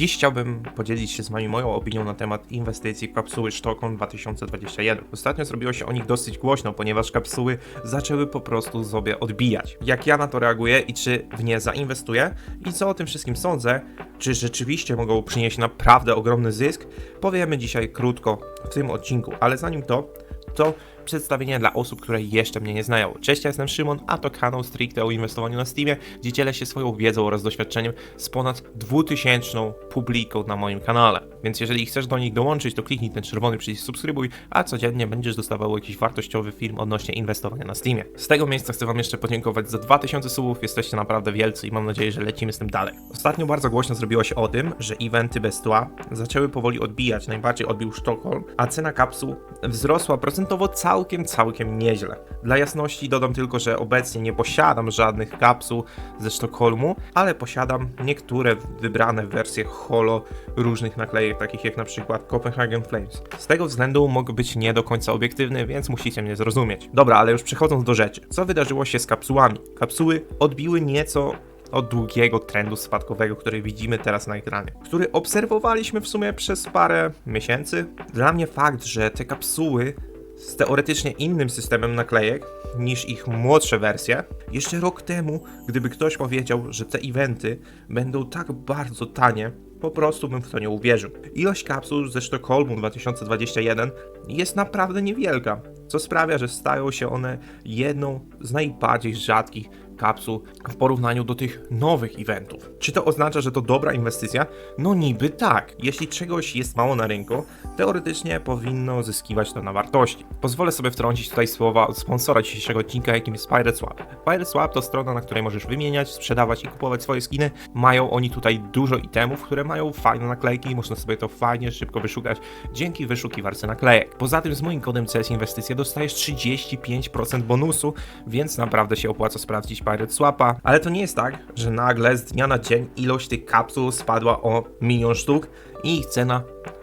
Dziś chciałbym podzielić się z wami moją opinią na temat inwestycji kapsuły Stockholm 2021. Ostatnio zrobiło się o nich dosyć głośno, ponieważ kapsuły zaczęły po prostu sobie odbijać. Jak ja na to reaguję i czy w nie zainwestuję i co o tym wszystkim sądzę, czy rzeczywiście mogą przynieść naprawdę ogromny zysk, powiemy dzisiaj krótko w tym odcinku, ale zanim to, to przedstawienie dla osób, które jeszcze mnie nie znają. Cześć, ja jestem Szymon, a to kanał stricte o inwestowaniu na Steamie, gdzie dzielę się swoją wiedzą oraz doświadczeniem z ponad 2000 publiką na moim kanale. Więc jeżeli chcesz do nich dołączyć, to kliknij ten czerwony przycisk subskrybuj, a codziennie będziesz dostawał jakiś wartościowy film odnośnie inwestowania na Steamie. Z tego miejsca chcę wam jeszcze podziękować za 2000 subów, jesteście naprawdę wielcy i mam nadzieję, że lecimy z tym dalej. Ostatnio bardzo głośno zrobiło się o tym, że eventy bez tła zaczęły powoli odbijać, najbardziej odbił Sztokholm, a cena kapsuł wzrosła procentowo całkiem, całkiem nieźle. Dla jasności dodam tylko, że obecnie nie posiadam żadnych kapsuł ze Sztokholmu, ale posiadam niektóre wybrane wersje holo różnych naklejek, takich jak na przykład Copenhagen Flames. Z tego względu mogę być nie do końca obiektywny, więc musicie mnie zrozumieć. Dobra, ale już przechodząc do rzeczy. Co wydarzyło się z kapsułami? Kapsuły odbiły nieco od długiego trendu spadkowego, który widzimy teraz na ekranie, który obserwowaliśmy w sumie przez parę miesięcy. Dla mnie fakt, że te kapsuły z teoretycznie innym systemem naklejek niż ich młodsze wersje. Jeszcze rok temu, gdyby ktoś powiedział, że te eventy będą tak bardzo tanie, po prostu bym w to nie uwierzył. Ilość kapsuł ze Sztokholmu 2021 jest naprawdę niewielka, co sprawia, że stają się one jedną z najbardziej rzadkich kapsuł w porównaniu do tych nowych eventów. Czy to oznacza, że to dobra inwestycja? No niby tak. Jeśli czegoś jest mało na rynku, teoretycznie powinno zyskiwać to na wartości. Pozwolę sobie wtrącić tutaj słowa od sponsora dzisiejszego odcinka, jakim jest Pirate Swap. Pirate Swap to strona, na której możesz wymieniać, sprzedawać i kupować swoje skiny. Mają oni tutaj dużo itemów, które mają fajne naklejki i można sobie to fajnie, szybko wyszukać dzięki wyszukiwarce naklejek. Poza tym z moim kodem CS Inwestycje dostajesz 35% bonusu, więc naprawdę się opłaca sprawdzić Pirate Swapa. Ale to nie jest tak, że nagle z dnia na dzień ilość tych kapsuł spadła o milion sztuk i ich cena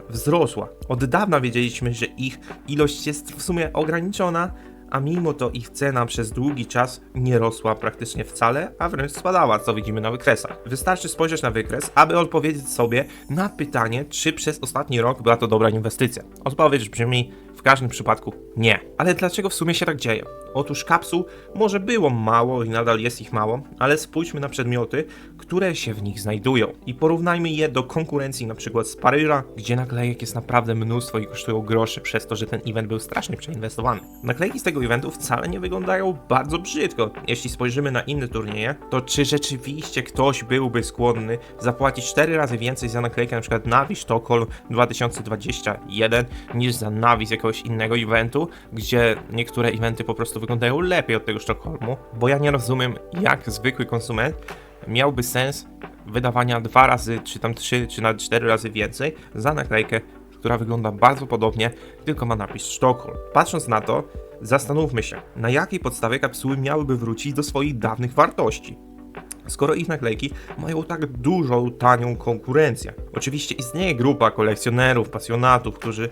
wzrosła. Od dawna wiedzieliśmy, że ich ilość jest w sumie ograniczona, a mimo to ich cena przez długi czas nie rosła praktycznie wcale, a wręcz spadała, co widzimy na wykresach. Wystarczy spojrzeć na wykres, aby odpowiedzieć sobie na pytanie, czy przez ostatni rok była to dobra inwestycja. Odpowiedź brzmi każdym przypadku nie. Ale dlaczego w sumie się tak dzieje? Otóż kapsuł może było mało i nadal jest ich mało, ale spójrzmy na przedmioty, które się w nich znajdują i porównajmy je do konkurencji np. z Paryża, gdzie naklejek jest naprawdę mnóstwo i kosztują groszy przez to, że ten event był strasznie przeinwestowany. Naklejki z tego eventu wcale nie wyglądają bardzo brzydko. Jeśli spojrzymy na inne turnieje, to czy rzeczywiście ktoś byłby skłonny zapłacić 4 razy więcej za naklejkę np. Navi Stockholm 2021 niż za Navi z jakiegoś innego eventu, gdzie niektóre eventy po prostu wyglądają lepiej od tego Sztokholmu, bo ja nie rozumiem, jak zwykły konsument miałby sens wydawania dwa razy, czy tam trzy, czy nawet cztery razy więcej za naklejkę, która wygląda bardzo podobnie, tylko ma napis Sztokholm. Patrząc na to, zastanówmy się, na jakiej podstawie kapsuły miałyby wrócić do swoich dawnych wartości skoro ich naklejki mają tak dużą, tanią konkurencję. Oczywiście istnieje grupa kolekcjonerów, pasjonatów, którzy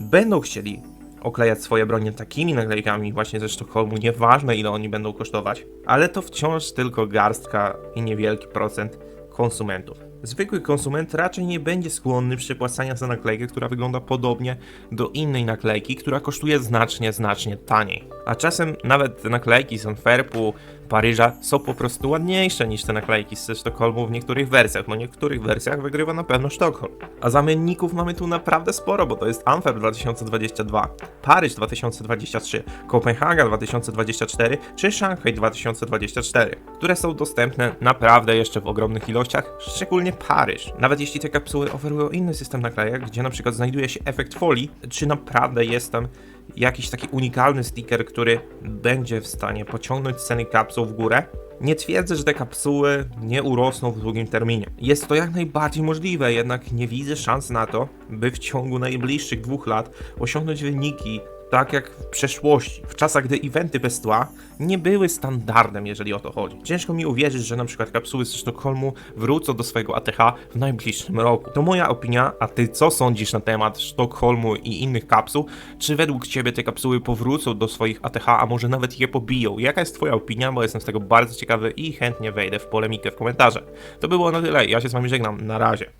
będą chcieli oklejać swoje bronie takimi naklejkami właśnie ze Sztokholmu, nieważne ile oni będą kosztować, ale to wciąż tylko garstka i niewielki procent konsumentów. Zwykły konsument raczej nie będzie skłonny przepłacania za naklejkę, która wygląda podobnie do innej naklejki, która kosztuje znacznie, znacznie taniej. A czasem nawet naklejki z Antwerpu, Paryża są po prostu ładniejsze niż te naklejki ze Sztokholmu w niektórych wersjach. No w niektórych wersjach wygrywa na pewno Sztokholm. A zamienników mamy tu naprawdę sporo, bo to jest Antwerp 2022, Paryż 2023, Kopenhaga 2024 czy Szanghaj 2024, które są dostępne naprawdę jeszcze w ogromnych ilościach, szczególnie Paryż. Nawet jeśli te kapsuły oferują inny system naklejek, gdzie na przykład znajduje się efekt folii, czy naprawdę jest tam jakiś taki unikalny sticker, który będzie w stanie pociągnąć ceny kapsuł w górę. Nie twierdzę, że te kapsuły nie urosną w długim terminie. Jest to jak najbardziej możliwe, jednak nie widzę szans na to, by w ciągu najbliższych dwóch lat osiągnąć wyniki tak jak w przeszłości, w czasach, gdy eventy bez tła nie były standardem, jeżeli o to chodzi. Ciężko mi uwierzyć, że na przykład kapsuły ze Sztokholmu wrócą do swojego ATH w najbliższym roku. To moja opinia, a ty co sądzisz na temat Sztokholmu i innych kapsuł? Czy według ciebie te kapsuły powrócą do swoich ATH, a może nawet je pobiją? Jaka jest twoja opinia, bo jestem z tego bardzo ciekawy i chętnie wejdę w polemikę w komentarzach. To było na tyle, ja się z wami żegnam, na razie.